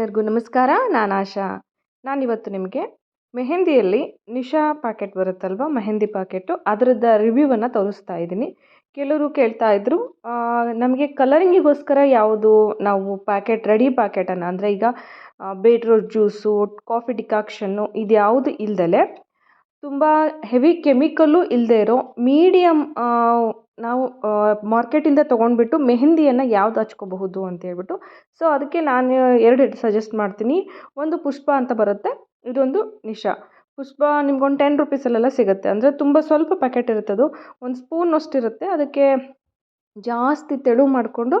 ಎಲ್ಲರಿಗೂ ನಮಸ್ಕಾರ. ನಾನು ಆಶಾ. ನಾನಿವತ್ತು ನಿಮಗೆ ಮೆಹಂದಿಯಲ್ಲಿ ನಿಶಾ ಪ್ಯಾಕೆಟ್ ಬರುತ್ತಲ್ವ? ಮೆಹಂದಿ ಪ್ಯಾಕೆಟು ಅದರದ್ದು ರಿವ್ಯೂವನ್ನು ತೋರಿಸ್ತಾ ಇದ್ದೀನಿ. ಕೆಲವರು ಕೇಳ್ತಾ ಇದ್ದರು ನಮಗೆ ಕಲರಿಂಗಿಗೋಸ್ಕರ ಯಾವುದು ನಾವು ಪ್ಯಾಕೆಟ್ ರೆಡಿ ಪ್ಯಾಕೆಟನ್ನು ಅಂದರೆ ಈಗ ಬೀಟ್ರೂಟ್ ಜ್ಯೂಸು, ಕಾಫಿ ಡಿಕಾಕ್ಷನ್ನು ಇದು ಯಾವುದು ಇಲ್ದಲೆ ತುಂಬ ಹೆವಿ ಕೆಮಿಕಲ್ಲು ಇಲ್ಲದೆ ಇರೋ ಮೀಡಿಯಮ್ ನಾವು ಮಾರ್ಕೆಟಿಂದ ತೊಗೊಂಡ್ಬಿಟ್ಟು ಮೆಹಂದಿಯನ್ನು ಯಾವ್ದು ಹಚ್ಕೋಬಹುದು ಅಂತ ಹೇಳ್ಬಿಟ್ಟು. ಸೊ ಅದಕ್ಕೆ ನಾನು ಎರಡು ಸಜೆಸ್ಟ್ ಮಾಡ್ತೀನಿ. ಒಂದು ಪುಷ್ಪ ಅಂತ ಬರುತ್ತೆ. ಇದೊಂದು ನಿಶಾ. ಪುಷ್ಪ ನಿಮ್ಗೊಂದು ಟೆನ್ ರುಪೀಸಲ್ಲೆಲ್ಲ ಸಿಗುತ್ತೆ. ಅಂದರೆ ತುಂಬ ಸ್ವಲ್ಪ ಪ್ಯಾಕೆಟ್ ಇರುತ್ತೆ ಅದು ಒಂದು ಸ್ಪೂನ್ ಇರುತ್ತೆ ಅದಕ್ಕೆ ಜಾಸ್ತಿ ತೆಳು ಮಾಡಿಕೊಂಡು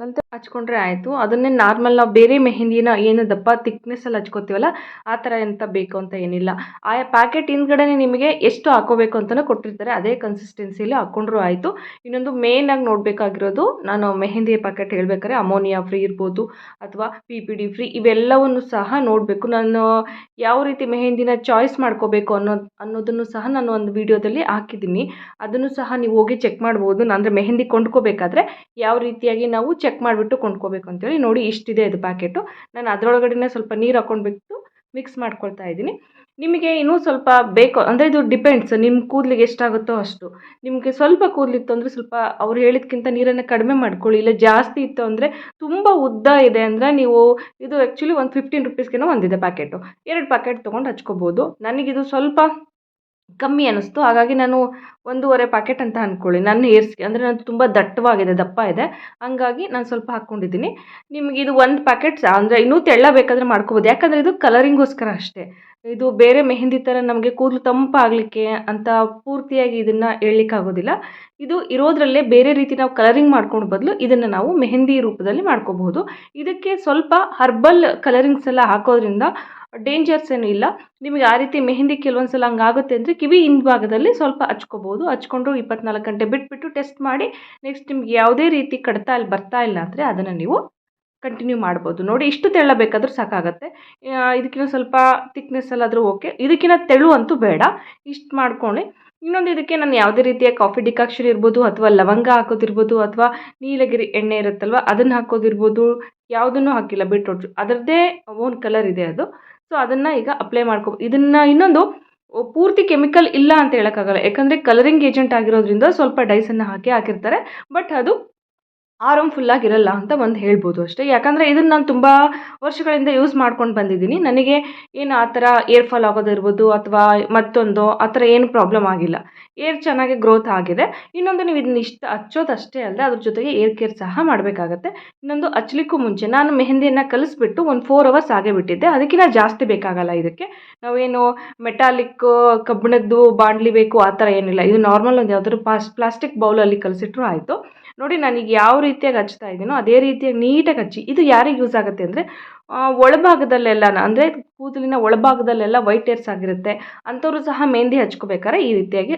ನಂತರ ಹಚ್ಕೊಂಡ್ರೆ ಆಯಿತು. ಅದನ್ನೇ ನಾರ್ಮಲ್ ನಾವು ಬೇರೆ ಮೆಹಂದಿನ ಏನು ದಪ್ಪ ತಿಕ್ನೆಸ್ಸಲ್ಲಿ ಹಚ್ಕೋತೀವಲ್ಲ, ಆ ಥರ ಎಂತ ಬೇಕು ಅಂತ ಏನಿಲ್ಲ. ಆಯಾ ಪ್ಯಾಕೆಟ್ ಹಿಂದ್ಗಡೆನೇ ನಿಮಗೆ ಎಷ್ಟು ಹಾಕೋಬೇಕು ಅಂತಲೂ ಕೊಟ್ಟಿರ್ತಾರೆ. ಅದೇ ಕನ್ಸಿಸ್ಟೆನ್ಸಿಲಿ ಹಾಕ್ಕೊಂಡ್ರೂ ಆಯಿತು. ಇನ್ನೊಂದು ಮೇಯ್ನಾಗಿ ನೋಡಬೇಕಾಗಿರೋದು, ನಾನು ಮೆಹಂದಿ ಪ್ಯಾಕೆಟ್ ಹೇಳ್ಬೇಕಾದ್ರೆ ಅಮೋನಿಯಾ ಫ್ರೀ ಇರ್ಬೋದು, ಅಥವಾ ಪಿ ಪಿ ಡಿ ಫ್ರೀ ಇವೆಲ್ಲವನ್ನು ಸಹ ನೋಡಬೇಕು. ನಾನು ಯಾವ ರೀತಿ ಮೆಹಂದಿನ ಚಾಯ್ಸ್ ಮಾಡ್ಕೋಬೇಕು ಅನ್ನೋ, ಅನ್ನೋದನ್ನು ಸಹ ನಾನು ಒಂದು ವಿಡಿಯೋದಲ್ಲಿ ಹಾಕಿದ್ದೀನಿ. ಅದನ್ನು ಸಹ ನೀವು ಹೋಗಿ ಚೆಕ್ ಮಾಡ್ಬೋದು. ಅಂದರೆ ಮೆಹಂದಿ ಕೊಂಡ್ಕೋಬೇಕಾದ್ರೆ ಯಾವ ರೀತಿಯಾಗಿ ನಾವು ಚೆಕ್ ಮಾಡಿಬಿಟ್ಟು ಕೊಂಡ್ಕೋಬೇಕು ಅಂತೇಳಿ ನೋಡಿ ಇಷ್ಟಿದೆ ಇದು ಪ್ಯಾಕೆಟು ನಾನು ಅದರೊಳಗಡೆನೇ ಸ್ವಲ್ಪ ನೀರು ಹಾಕೊಂಡ್ಬಿಟ್ಟು ಮಿಕ್ಸ್ ಮಾಡ್ಕೊಳ್ತಾ ಇದ್ದೀನಿ. ನಿಮಗೆ ಇನ್ನೂ ಸ್ವಲ್ಪ ಬೇಕು, ಅಂದರೆ ಇದು ಡಿಪೆಂಡ್ಸ್ ನಿಮ್ಮ ಕೂದಲಿಗೆ ಎಷ್ಟಾಗುತ್ತೋ ಅಷ್ಟು. ನಿಮಗೆ ಸ್ವಲ್ಪ ಕೂದಲಿತ್ತು ಅಂದರೆ ಸ್ವಲ್ಪ ಅವ್ರು ಹೇಳಿದ್ಕಿಂತ ನೀರನ್ನು ಕಡಿಮೆ ಮಾಡ್ಕೊಳ್ಳಿ. ಇಲ್ಲ ಜಾಸ್ತಿ ಇತ್ತು ಅಂದರೆ ತುಂಬ ಉದ್ದ ಇದೆ ಅಂದರೆ ನೀವು ಇದು ಆ್ಯಕ್ಚುಲಿ ಒಂದು ಫಿಫ್ಟೀನ್ ರುಪೀಸ್ಗೇನೋ ಒಂದಿದೆ ಪ್ಯಾಕೆಟು ಎರಡು ಪ್ಯಾಕೆಟ್ ತೊಗೊಂಡು ಹಚ್ಕೋಬೋದು. ನನಗಿದು ಸ್ವಲ್ಪ ಕಮ್ಮಿ ಅನ್ನಿಸ್ತು. ಹಾಗಾಗಿ ನಾನು ಒಂದೂವರೆ ಪ್ಯಾಕೆಟ್ ಅಂತ ಅಂದ್ಕೊಳ್ಳಿ ನನ್ನ ಹೇರ್ಸ್ಗೆ ಅಂದರೆ ನಾನು ತುಂಬ ದಟ್ಟವಾಗಿದೆ, ದಪ್ಪ ಇದೆ. ಹಂಗಾಗಿ ನಾನು ಸ್ವಲ್ಪ ಹಾಕ್ಕೊಂಡಿದ್ದೀನಿ. ನಿಮಗೆ ಇದು ಒಂದು ಪ್ಯಾಕೆಟ್ ಅಂದರೆ ಇನ್ನೂ ತೆಳ್ಳ ಬೇಕಾದರೆ ಮಾಡ್ಕೋಬೋದು. ಯಾಕಂದರೆ ಇದು ಕಲರಿಂಗೋಸ್ಕರ ಅಷ್ಟೇ. ಇದು ಬೇರೆ ಮೆಹಂದಿ ಥರ ನಮಗೆ ಕೂದಲು ತಂಪಾಗಲಿಕ್ಕೆ ಅಂತ ಪೂರ್ತಿಯಾಗಿ ಇದನ್ನು ಹೇಳಲಿಕ್ಕಾಗೋದಿಲ್ಲ. ಇದು ಇರೋದ್ರಲ್ಲೇ ಬೇರೆ ರೀತಿ ನಾವು ಕಲರಿಂಗ್ ಮಾಡ್ಕೊಂಡು ಬದಲು ಇದನ್ನು ನಾವು ಮೆಹಂದಿ ರೂಪದಲ್ಲಿ ಮಾಡ್ಕೋಬಹುದು. ಇದಕ್ಕೆ ಸ್ವಲ್ಪ ಹರ್ಬಲ್ ಕಲರಿಂಗ್ಸ್ ಎಲ್ಲ ಹಾಕೋದ್ರಿಂದ ಡೇಂಜರ್ಸ್ ಏನೂ ಇಲ್ಲ. ನಿಮಗೆ ಆ ರೀತಿ ಮೆಹಂದಿ ಕೆಲವೊಂದು ಸಲ ಹಂಗಾಗುತ್ತೆ ಅಂದರೆ ಕಿವಿ ಹಿಂಭಾಗದಲ್ಲಿ ಸ್ವಲ್ಪ ಹಚ್ಕೋಬೋದು. ಹಚ್ಕೊಂಡು ಇಪ್ಪತ್ನಾಲ್ಕು ಗಂಟೆ ಬಿಟ್ಬಿಟ್ಟು ಟೆಸ್ಟ್ ಮಾಡಿ ನೆಕ್ಸ್ಟ್ ನಿಮ್ಗೆ ಯಾವುದೇ ರೀತಿ ಕಡ್ತಾ ಅಲ್ಲಿ ಬರ್ತಾ ಇಲ್ಲ ಅಂದರೆ ಅದನ್ನು ನೀವು ಕಂಟಿನ್ಯೂ ಮಾಡ್ಬೋದು. ನೋಡಿ ಇಷ್ಟು ತೆಳ್ಳಬೇಕಾದ್ರೂ ಸಾಕಾಗತ್ತೆ. ಇದಕ್ಕಿಂತ ಸ್ವಲ್ಪ ತಿಕ್ನೆಸ್ಸಲ್ಲಾದರೂ ಓಕೆ ಇದಕ್ಕಿಂತ ತೆಳು ಅಂತೂ ಬೇಡ. ಇಷ್ಟು ಮಾಡ್ಕೊಳ್ಳಿ. ಇನ್ನೊಂದು ಇದಕ್ಕೆ ನಾನು ಯಾವುದೇ ರೀತಿಯ ಕಾಫಿ ಡಿಕಾಕ್ಷನ್ ಇರ್ಬೋದು ಅಥವಾ ಲವಂಗ ಹಾಕೋದಿರ್ಬೋದು ಅಥವಾ ನೀಲಗಿರಿ ಎಣ್ಣೆ ಇರುತ್ತಲ್ವ ಅದನ್ನು ಹಾಕೋದಿರ್ಬೋದು. ಯಾವುದನ್ನು ಹಾಕಿಲ್ಲ ಬೀಟ್ರೋಟ್ ಅದರದ್ದೇ ಓನ್ ಕಲರ್ ಇದೆ ಅದು. ಸೊ ಅದನ್ನು ಈಗ ಅಪ್ಲೈ ಮಾಡ್ಕೊ ಇದನ್ನು ಇನ್ನೊಂದು ಪೂರ್ತಿ ಕೆಮಿಕಲ್ ಇಲ್ಲ ಅಂತ ಹೇಳೋಕ್ಕಾಗಲ್ಲ. ಯಾಕಂದರೆ ಕಲರಿಂಗ್ ಏಜೆಂಟ್ ಆಗಿರೋದ್ರಿಂದ ಸ್ವಲ್ಪ ಡೈಸನ್ನು ಹಾಕಿ ಹಾಕಿರ್ತಾರೆ. ಬಟ್ ಅದು ಆರಾಮ್ಫುಲ್ಲಾಗಿರಲ್ಲ ಅಂತ ಒಂದು ಹೇಳ್ಬೋದು ಅಷ್ಟೇ. ಯಾಕಂದರೆ ಇದನ್ನು ನಾನು ತುಂಬ ವರ್ಷಗಳಿಂದ ಯೂಸ್ ಮಾಡ್ಕೊಂಡು ಬಂದಿದ್ದೀನಿ. ನನಗೆ ಏನು ಆ ಥರ ಏರ್ ಫಾಲ್ ಆಗೋದಿರ್ಬೋದು ಅಥವಾ ಮತ್ತೊಂದು ಆ ಥರ ಏನು ಪ್ರಾಬ್ಲಮ್ ಆಗಿಲ್ಲ. ಏರ್ ಚೆನ್ನಾಗಿ ಗ್ರೋತ್ ಆಗಿದೆ. ಇನ್ನೊಂದು ನೀವು ಇದನ್ನ ಇಷ್ಟ ಹಚ್ಚೋದಷ್ಟೇ ಅಲ್ಲದೆ ಅದ್ರ ಜೊತೆಗೆ ಏರ್ ಕೇರ್ ಸಹ ಮಾಡಬೇಕಾಗತ್ತೆ. ಇನ್ನೊಂದು ಹಚ್ಚಲಿಕ್ಕೂ ಮುಂಚೆ ನಾನು ಮೆಹಂದಿಯನ್ನು ಕಲಿಸ್ಬಿಟ್ಟು ಒಂದು ಫೋರ್ ಅವರ್ಸ್ ಆಗೇ ಬಿಟ್ಟಿದ್ದೆ. ಅದಕ್ಕಿಂತ ಜಾಸ್ತಿ ಬೇಕಾಗಲ್ಲ ಇದಕ್ಕೆ. ನಾವೇನು ಮೆಟಾಲಿಕ್ ಕಬ್ಬಿಣದ್ದು ಬಾಣಲಿ ಬೇಕು ಆ ಥರ ಏನಿಲ್ಲ. ಇದು ನಾರ್ಮಲ್ ಒಂದು ಯಾವ್ದಾದ್ರು ಪಾಸ್ ಪ್ಲಾಸ್ಟಿಕ್ ಬೌಲಲ್ಲಿ ಕಲಿಸಿಟ್ರು ಆಯಿತು. ನೋಡಿ ನನಗೆ ಯಾವ ರೀತಿಯಾಗಿ ಹಚ್ತಾ ಇದ್ದೀನೋ ಅದೇ ರೀತಿಯಾಗಿ ನೀಟಾಗಿ ಹಚ್ಚಿ ಇದು ಯಾರಿಗೆ ಯೂಸ್ ಆಗುತ್ತೆ ಅಂದರೆ ಒಳಭಾಗದಲ್ಲೆಲ್ಲ ಅಂದರೆ ಕೂದಲಿನ ಒಳಭಾಗದಲ್ಲೆಲ್ಲ ವೈಟ್ ಏರ್ಸ್ ಆಗಿರುತ್ತೆ ಅಂಥವ್ರು ಸಹ ಮೆಹಂದಿ ಹಚ್ಕೋಬೇಕಾದ್ರೆ ಈ ರೀತಿಯಾಗಿ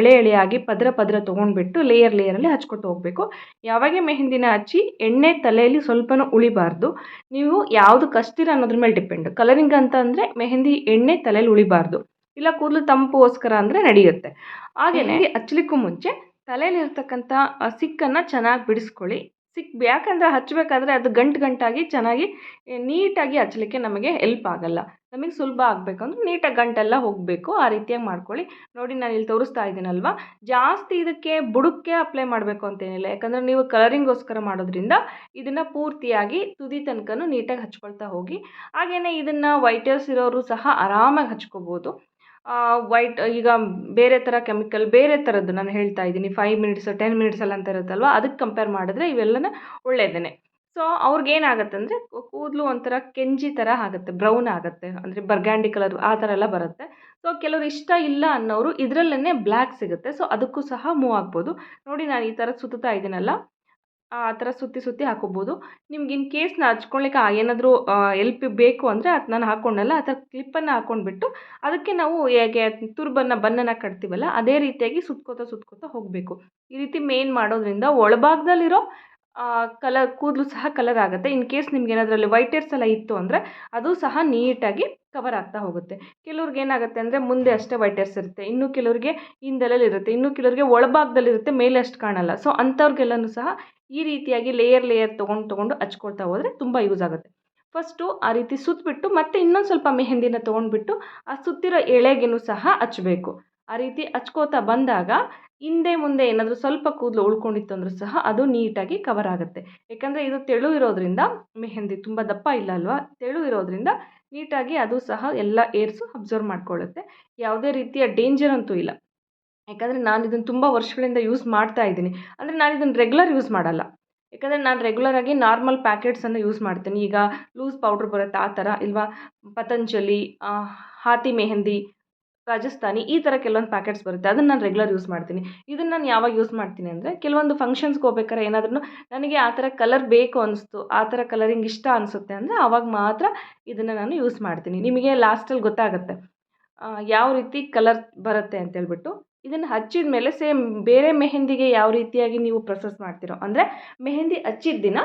ಎಳೆ ಎಳೆಯಾಗಿ ಪದರ ಪದರ ತೊಗೊಂಡ್ಬಿಟ್ಟು ಲೇಯರ್ ಲೇಯರಲ್ಲಿ ಹಚ್ಕೊಟ್ಟು ಹೋಗಬೇಕು. ಯಾವಾಗ ಮೆಹಂದಿನ ಹಚ್ಚಿ ಎಣ್ಣೆ ತಲೆಯಲ್ಲಿ ಸ್ವಲ್ಪನೂ ಉಳಿಬಾರ್ದು. ನೀವು ಯಾವುದು ಕಷ್ಟಿರ ಅನ್ನೋದ್ರ ಮೇಲೆ ಡಿಪೆಂಡ್ ಕಲರಿಂಗ್ ಅಂತ ಅಂದರೆ ಮೆಹಂದಿ ಎಣ್ಣೆ ತಲೆಯಲ್ಲಿ ಉಳಿಬಾರ್ದು. ಇಲ್ಲ ಕೂದಲು ತಂಪುಗೋಸ್ಕರ ಅಂದರೆ ನಡೆಯುತ್ತೆ. ಹಾಗೆಯೇ ಹಚ್ಚಲಿಕ್ಕೂ ಮುಂಚೆ ತಲೆಯಲ್ಲಿರ್ತಕ್ಕಂಥ ಸಿಕ್ಕನ್ನು ಚೆನ್ನಾಗಿ ಬಿಡಿಸ್ಕೊಳ್ಳಿ. ಸಿಕ್ ಯಾಕಂದರೆ ಹಚ್ಚಬೇಕಾದ್ರೆ ಅದು ಗಂಟು ಗಂಟಾಗಿ ಚೆನ್ನಾಗಿ ನೀಟಾಗಿ ಹಚ್ಚಲಿಕ್ಕೆ ನಮಗೆ ಹೆಲ್ಪ್ ಆಗಲ್ಲ. ನಮಗೆ ಸುಲಭ ಆಗಬೇಕಂದ್ರೆ ನೀಟಾಗಿ ಗಂಟೆಲ್ಲ ಹೋಗಬೇಕು. ಆ ರೀತಿಯಾಗಿ ಮಾಡ್ಕೊಳ್ಳಿ. ನೋಡಿ, ನಾನು ಇಲ್ಲಿ ತೋರಿಸ್ತಾ ಇದ್ದೀನಲ್ವ? ಜಾಸ್ತಿ ಇದಕ್ಕೆ ಬುಡಕ್ಕೆ ಅಪ್ಲೈ ಮಾಡಬೇಕು ಅಂತೇನಿಲ್ಲ. ಯಾಕಂದರೆ ನೀವು ಕಲರಿಂಗೋಸ್ಕರ ಮಾಡೋದ್ರಿಂದ ಇದನ್ನು ಪೂರ್ತಿಯಾಗಿ ತುದಿ ತನಕನೂ ನೀಟಾಗಿ ಹಚ್ಕೊಳ್ತಾ ಹೋಗಿ ಹಾಗೆಯೇ ಇದನ್ನು ವೈಟರ್ಸ್ ಇರೋರು ಸಹ ಆರಾಮಾಗಿ ಹಚ್ಕೋಬೋದು. ವೈಟ್ ಈಗ ಬೇರೆ ಥರ ಕೆಮಿಕಲ್ ಬೇರೆ ಥರದ್ದು ನಾನು ಹೇಳ್ತಾ ಇದ್ದೀನಿ. ಫೈವ್ ಮಿನಿಟ್ಸ್ ಟೆನ್ ಮಿನಿಟ್ಸಲ್ಲಿ ಅಂತ ಇರುತ್ತಲ್ವ? ಅದಕ್ಕೆ ಕಂಪೇರ್ ಮಾಡಿದ್ರೆ ಇವೆಲ್ಲನ ಒಳ್ಳೆಯದೇ ಸೊ ಅವ್ರಿಗೇನಾಗತ್ತೆ ಅಂದರೆ ಕೂದಲು ಒಂಥರ ಕೆಂಜಿ ಥರ ಆಗುತ್ತೆ ಬ್ರೌನ್ ಆಗುತ್ತೆ. ಅಂದರೆ ಬರ್ಗ್ಯಾಂಡಿ ಕಲರ್ ಆ ಥರ ಎಲ್ಲ ಬರುತ್ತೆ. ಸೊ ಕೆಲವರು ಇಷ್ಟ ಇಲ್ಲ ಅನ್ನೋರು ಇದರಲ್ಲೇ ಬ್ಲ್ಯಾಕ್ ಸಿಗುತ್ತೆ. ಸೊ ಅದಕ್ಕೂ ಸಹ ಮೂವ್ ಆಗ್ಬೋದು. ನೋಡಿ, ನಾನು ಈ ಥರ ಸುತ್ತಾ ಇದ್ದೀನಲ್ಲ? ಆ ಥರ ಸುತ್ತಿ ಸುತ್ತಿ ಹಾಕೋಬೋದು. ನಿಮ್ಗೆ ಇನ್ ಕೇಸ್ನ ಹಚ್ಕೊಳ್ಳಿಕ್ಕೆ ಏನಾದರೂ ಎಲ್ಪ್ ಬೇಕು ಅಂದರೆ ಅದು ನಾನು ಹಾಕ್ಕೊಂಡಲ್ಲ ಆ ಥರ ಕ್ಲಿಪ್ಪನ್ನು ಹಾಕ್ಕೊಂಡ್ಬಿಟ್ಟು ಅದಕ್ಕೆ ನಾವು ಹೇಗೆ ತುರ್ಬನ್ನ ಬನ್ನನ್ನು ಕಟ್ತೀವಲ್ಲ, ಅದೇ ರೀತಿಯಾಗಿ ಸುತ್ಕೋತಾ ಸುತ್ಕೋತಾ ಹೋಗಬೇಕು. ಈ ರೀತಿ ಮೇನ್ ಮಾಡೋದ್ರಿಂದ ಒಳಭಾಗದಲ್ಲಿರೋ ಕಲರ್ ಕೂದಲು ಸಹ ಕಲರ್ ಆಗುತ್ತೆ. ಇನ್ ಕೇಸ್ ನಿಮ್ಗೆ ಏನಾದ್ರಲ್ಲಿ ವೈಟ್ ಏರ್ಸ್ ಎಲ್ಲ ಇತ್ತು ಅಂದರೆ ಅದು ಸಹ ನೀಟಾಗಿ ಕವರ್ ಆಗ್ತಾ ಹೋಗುತ್ತೆ. ಕೆಲವ್ರಿಗೆ ಏನಾಗುತ್ತೆ ಅಂದರೆ ಮುಂದೆ ಅಷ್ಟೇ ವೈಟ್ ಏರ್ಸ್ ಇರುತ್ತೆ. ಇನ್ನು ಕೆಲವ್ರಿಗೆ ಹಿಂದೆಲೆಲ್ಲಿ ಇರುತ್ತೆ. ಇನ್ನು ಕೆಲವ್ರಿಗೆ ಒಳಭಾಗದಲ್ಲಿರುತ್ತೆ ಮೇಲೆ ಅಷ್ಟು ಕಾಣಲ್ಲ. ಸೊ ಅಂಥವ್ರಿಗೆಲ್ಲನೂ ಸಹ ಈ ರೀತಿಯಾಗಿ ಲೇಯರ್ ಲೇಯರ್ ತೊಗೊಂಡು ತೊಗೊಂಡು ಹಚ್ಕೊಳ್ತಾ ಹೋದರೆ ತುಂಬ ಯೂಸ್ ಆಗುತ್ತೆ. ಫಸ್ಟು ಆ ರೀತಿ ಸುತ್ತಬಿಟ್ಟು ಮತ್ತೆ ಇನ್ನೊಂದು ಸ್ವಲ್ಪ ಮೆಹಂದಿನ ತೊಗೊಂಡ್ಬಿಟ್ಟು ಆ ಸುತ್ತಿರೋ ಎಳೆಗೆನೂ ಸಹ ಹಚ್ಬೇಕು. ಆ ರೀತಿ ಹಚ್ಕೋತಾ ಬಂದಾಗ ಹಿಂದೆ ಮುಂದೆ ಏನಾದರೂ ಸ್ವಲ್ಪ ಕೂದಲು ಉಳ್ಕೊಂಡಿತ್ತು ಅಂದರೂ ಸಹ ಅದು ನೀಟಾಗಿ ಕವರ್ ಆಗುತ್ತೆ. ಯಾಕಂದರೆ ಇದು ತೆಳು ಇರೋದ್ರಿಂದ ಮೆಹಂದಿ ತುಂಬ ದಪ್ಪ ಇಲ್ಲ ಅಲ್ವಾ? ತೆಳು ಇರೋದ್ರಿಂದ ನೀಟಾಗಿ ಅದು ಸಹ ಎಲ್ಲ ಏರ್ಸು ಅಬ್ಸರ್ವ್ ಮಾಡ್ಕೊಳ್ಳುತ್ತೆ. ಯಾವುದೇ ರೀತಿಯ ಡೇಂಜರ್ ಅಂತೂ ಇಲ್ಲ. ಯಾಕಂದರೆ ನಾನು ಇದನ್ನು ತುಂಬ ವರ್ಷಗಳಿಂದ ಯೂಸ್ ಮಾಡ್ತಾ ಇದ್ದೀನಿ. ಅಂದರೆ ನಾನು ಇದನ್ನು ರೆಗ್ಯುಲರ್ ಯೂಸ್ ಮಾಡಲ್ಲ. ಯಾಕಂದರೆ ನಾನು ರೆಗ್ಯುಲರ್ ಆಗಿ ನಾರ್ಮಲ್ ಪ್ಯಾಕೆಟ್ಸನ್ನು ಯೂಸ್ ಮಾಡ್ತೀನಿ. ಈಗ ಲೂಸ್ ಪೌಡ್ರ್ ಬರುತ್ತೆ ಆ ಥರ, ಇಲ್ವಾ? ಪತಂಜಲಿ ಹಾತಿ ಮೆಹಂದಿ ರಾಜಸ್ಥಾನಿ, ಈ ಥರ ಕೆಲವೊಂದು ಪ್ಯಾಕೆಟ್ಸ್ ಬರುತ್ತೆ. ಅದನ್ನು ನಾನು ರೆಗ್ಯುಲರ್ ಯೂಸ್ ಮಾಡ್ತೀನಿ. ಇದನ್ನು ನಾನು ಯಾವಾಗ ಯೂಸ್ ಮಾಡ್ತೀನಿ ಅಂದರೆ, ಕೆಲವೊಂದು ಫಂಕ್ಷನ್ಸ್ಗೆ ಹೋಗ್ಬೇಕಾರೆ ಏನಾದ್ರೂ ನನಗೆ ಆ ಥರ ಕಲರ್ ಬೇಕು ಅನಿಸ್ತು, ಆ ಥರ ಕಲರಿಂಗ್ ಇಷ್ಟ ಅನಿಸುತ್ತೆ ಅಂದರೆ ಆವಾಗ ಮಾತ್ರ ಇದನ್ನು ನಾನು ಯೂಸ್ ಮಾಡ್ತೀನಿ. ನಿಮಗೆ ಲಾಸ್ಟಲ್ಲಿ ಗೊತ್ತಾಗುತ್ತೆ. ಯಾವ ರೀತಿ ಕಲರ್ ಬರುತ್ತೆ ಅಂತೇಳ್ಬಿಟ್ಟು ಇದನ್ನು ಹಚ್ಚಿದ ಮೇಲೆ ಸೇಮ್ ಬೇರೆ ಮೆಹೆಂದಿಗೆ ಯಾವ ರೀತಿಯಾಗಿ ನೀವು ಪ್ರೊಸೆಸ್ ಮಾಡ್ತೀರೋ ಅಂದರೆ, ಮೆಹೆಂದಿ ಹಚ್ಚಿದ ದಿನ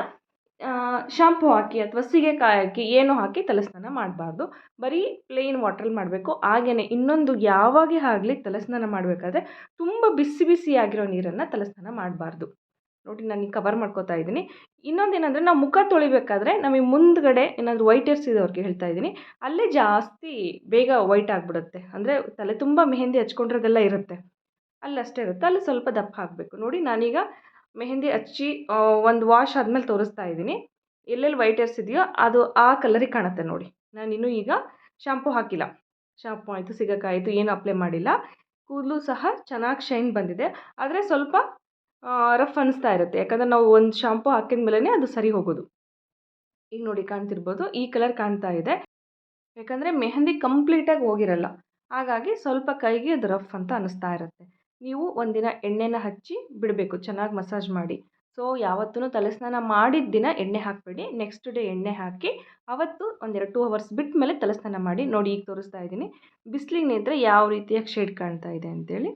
ಶಾಂಪು ಹಾಕಿ ಅಥವಾ ಸೀಗೆಕಾಯಿ ಹಾಕಿ ಏನು ಹಾಕಿ ತಲೆಸ್ನಾನ ಮಾಡಬಾರ್ದು. ಬರೀ ಪ್ಲೇನ್ ವಾಟ್ರಲ್ಲಿ ಮಾಡಬೇಕು. ಹಾಗೆಯೇ ಇನ್ನೊಂದು ಯಾವಾಗೇ ಆಗಲಿ ತಲೆಸ್ನಾನ ಮಾಡಬೇಕಾದ್ರೆ ತುಂಬ ಬಿಸಿ ಬಿಸಿಯಾಗಿರೋ ನೀರನ್ನು ತಲೆಸ್ನಾನ ಮಾಡಬಾರ್ದು. ನೋಡಿ ನಾನು ಕವರ್ ಮಾಡ್ಕೋತಾ ಇದ್ದೀನಿ. ಇನ್ನೊಂದೇನೆಂದರೆ ನಾವು ಮುಖ ತೊಳಿಬೇಕಾದ್ರೆ ನಮಗೆ ಮುಂದ್ಗಡೆ ಏನಾದರೂ ವೈಟರ್ಸ್ ಇದ್ದವ್ರಿಗೆ ಹೇಳ್ತಾ ಇದ್ದೀನಿ. ಅಲ್ಲೇ ಜಾಸ್ತಿ ಬೇಗ ವೈಟ್ ಆಗಿಬಿಡುತ್ತೆ. ಅಂದರೆ ತಲೆ ತುಂಬ ಮೆಹಂದಿ ಹಚ್ಕೊಂಡಿರೋದೆಲ್ಲ ಇರುತ್ತೆ. ಅಲ್ಲಷ್ಟೇ ಇರುತ್ತೆ. ಅಲ್ಲಿ ಸ್ವಲ್ಪ ದಪ್ಪ ಹಾಕಬೇಕು ನೋಡಿ ನಾನೀಗ ಮೆಹಂದಿ ಹಚ್ಚಿ ಒಂದು ವಾಶ್ ಆದಮೇಲೆ ತೋರಿಸ್ತಾ ಇದ್ದೀನಿ. ಎಲ್ಲೆಲ್ಲಿ ವೈಟ್ ಏರ್ಸ್ ಇದೆಯೋ ಅದು ಆ ಕಲರಿಗೆ ಕಾಣುತ್ತೆ ನೋಡಿ. ನಾನಿನ್ನೂ ಈಗ ಶಾಂಪು ಹಾಕಿಲ್ಲ. ಶಾಂಪು ಆಯಿತು, ಸಿಗಕ್ಕಾಯಿತು, ಏನು ಅಪ್ಲೈ ಮಾಡಿಲ್ಲ. ಕೂದಲು ಸಹ ಚೆನ್ನಾಗಿ ಶೈನ್ ಬಂದಿದೆ. ಆದರೆ ಸ್ವಲ್ಪ ರಫ್ ಅನ್ನಿಸ್ತಾ ಇರುತ್ತೆ. ಯಾಕಂದರೆ ನಾವು ಒಂದು ಶಾಂಪು ಹಾಕಿದ್ಮೇಲೆ ಮೇಲೇ ಅದು ಸರಿ ಹೋಗೋದು. ಈಗ ನೋಡಿ ಕಾಣ್ತಿರ್ಬೋದು, ಈ ಕಲರ್ ಕಾಣ್ತಾ ಇದೆ. ಯಾಕಂದರೆ ಮೆಹಂದಿ ಕಂಪ್ಲೀಟಾಗಿ ಹೋಗಿರಲ್ಲ. ಹಾಗಾಗಿ ಸ್ವಲ್ಪ ಕೈಗೆ ಅದು ರಫ್ ಅಂತ ಅನ್ನಿಸ್ತಾ ಇರುತ್ತೆ. ನೀವು ಒಂದಿನ ಎಣ್ಣೆನ ಹಚ್ಚಿ ಬಿಡಬೇಕು, ಚೆನ್ನಾಗಿ ಮಸಾಜ್ ಮಾಡಿ. ಸೊ ಯಾವತ್ತೂ ತಲೆ ಸ್ನಾನ ಮಾಡಿದ ದಿನ ಎಣ್ಣೆ ಹಾಕಬೇಡಿ. ನೆಕ್ಸ್ಟ್ ಡೇ ಎಣ್ಣೆ ಹಾಕಿ, ಅವತ್ತು ಒಂದೆರಡು ಟೂ ಅವರ್ಸ್ ಬಿಟ್ಟ ಮೇಲೆ ತಲೆ ಸ್ನಾನ ಮಾಡಿ ನೋಡಿ ಈಗ ತೋರಿಸ್ತಾ ಇದ್ದೀನಿ. ಬಿಸಿಲಿಗೆ ನಿಂತರೆ ಯಾವ ರೀತಿಯಾಗಿ ಶೇಡ್ ಕಾಣ್ತಾ ಇದೆ ಅಂತೇಳಿ.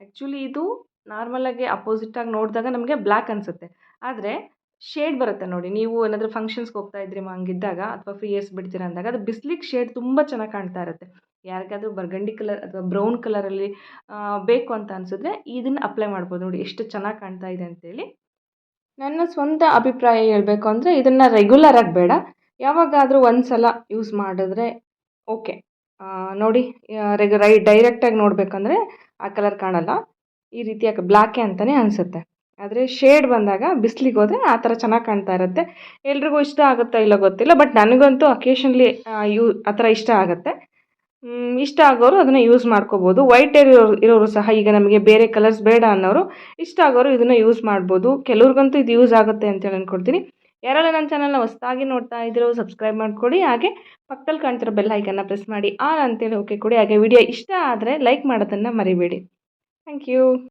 ಆ್ಯಕ್ಚುಲಿ ಇದು ನಾರ್ಮಲಾಗಿ ಅಪೋಸಿಟಾಗಿ ನೋಡಿದಾಗ ನಮಗೆ ಬ್ಲ್ಯಾಕ್ ಅನಿಸುತ್ತೆ. ಆದರೆ ಶೇಡ್ ಬರುತ್ತೆ ನೋಡಿ. ನೀವು ಏನಾದರೂ ಫಂಕ್ಷನ್ಸ್ಗೆ ಹೋಗ್ತಾ ಇದ್ರಿ ಹಂಗಿದ್ದಾಗ ಅಥವಾ ಫ್ರೀ ಇಯರ್ಸ್ ಬಿಡ್ತೀರ ಅಂದಾಗ ಅದು ಬಿಸ್ಲಿಗೆ ಶೇಡ್ ತುಂಬ ಚೆನ್ನಾಗಿ ಕಾಣ್ತಾ ಇರುತ್ತೆ. ಯಾರಿಗಾದರೂ ಬರ್ಗಂಡಿ ಕಲರ್ ಅಥವಾ ಬ್ರೌನ್ ಕಲರಲ್ಲಿ ಬೇಕು ಅಂತ ಅನಿಸಿದ್ರೆ ಇದನ್ನು ಅಪ್ಲೈ ಮಾಡ್ಬೋದು ನೋಡಿ ಎಷ್ಟು ಚೆನ್ನಾಗಿ ಕಾಣ್ತಾ ಇದೆ ಅಂತೇಳಿ. ನನ್ನ ಸ್ವಂತ ಅಭಿಪ್ರಾಯ ಹೇಳಬೇಕು ಅಂದರೆ ಇದನ್ನು ರೆಗ್ಯುಲರಾಗಿ ಬೇಡ. ಯಾವಾಗಾದರೂ ಒಂದು ಸಲ ಯೂಸ್ ಮಾಡಿದ್ರೆ ಓಕೆ ನೋಡಿ ರೆಗ್ ರೈ ಡೈರೆಕ್ಟಾಗಿ ನೋಡಬೇಕಂದ್ರೆ ಆ ಕಲರ್ ಕಾಣಲ್ಲ. ಈ ರೀತಿಯಾಗಿ ಬ್ಲ್ಯಾಕೆ ಅಂತಲೇ ಅನಿಸುತ್ತೆ. ಆದರೆ ಶೇಡ್ ಬಂದಾಗ ಬಿಸಿಲಿಗೆ ಹೋದರೆ ಆ ಥರ ಚೆನ್ನಾಗಿ ಕಾಣ್ತಾ ಇರುತ್ತೆ. ಎಲ್ರಿಗೂ ಇಷ್ಟ ಆಗುತ್ತಾ ಇಲ್ಲ ಗೊತ್ತಿಲ್ಲ ಬಟ್ ನನಗಂತೂ ಅಕೇಶನ್ಲಿ ಯೂ, ಆ ಥರ ಇಷ್ಟ ಆಗುತ್ತೆ. ಇಷ್ಟ ಆಗೋರು ಅದನ್ನು ಯೂಸ್ ಮಾಡ್ಕೋಬೋದು. ವೈಟ್ ಹೇರ್ ಇರೋರು ಸಹ ಈಗ ನಮಗೆ ಬೇರೆ ಕಲರ್ಸ್ ಬೇಡ ಅನ್ನೋರು ಇಷ್ಟ ಆಗೋರು ಇದನ್ನು ಯೂಸ್ ಮಾಡ್ಬೋದು. ಕೆಲವ್ರಿಗಂತೂ ಇದು ಯೂಸ್ ಆಗುತ್ತೆ ಅಂತೇಳಿ ಅನ್ಕೊಡ್ತೀನಿ ಯಾರೆಲ್ಲ ನನ್ನ ಚಾನಲ್ನ ಹೊಸದಾಗಿ ನೋಡ್ತಾ ಇದ್ದೀರೋ ಸಬ್ಸ್ಕ್ರೈಬ್ ಮಾಡಿಕೊಡಿ. ಹಾಗೆ ಪಕ್ಕದಲ್ಲಿ ಕಾಣ್ತಿರೋ ಬೆಲ್ ಐಕನ್ನ ಪ್ರೆಸ್ ಮಾಡಿ ಆನ್ ಅಂತೇಳಿ ಓಕೆ ಕೊಡಿ. ಹಾಗೆ ವಿಡಿಯೋ ಇಷ್ಟ ಆದರೆ ಲೈಕ್ ಮಾಡೋದನ್ನು ಮರಿಬೇಡಿ. Thank you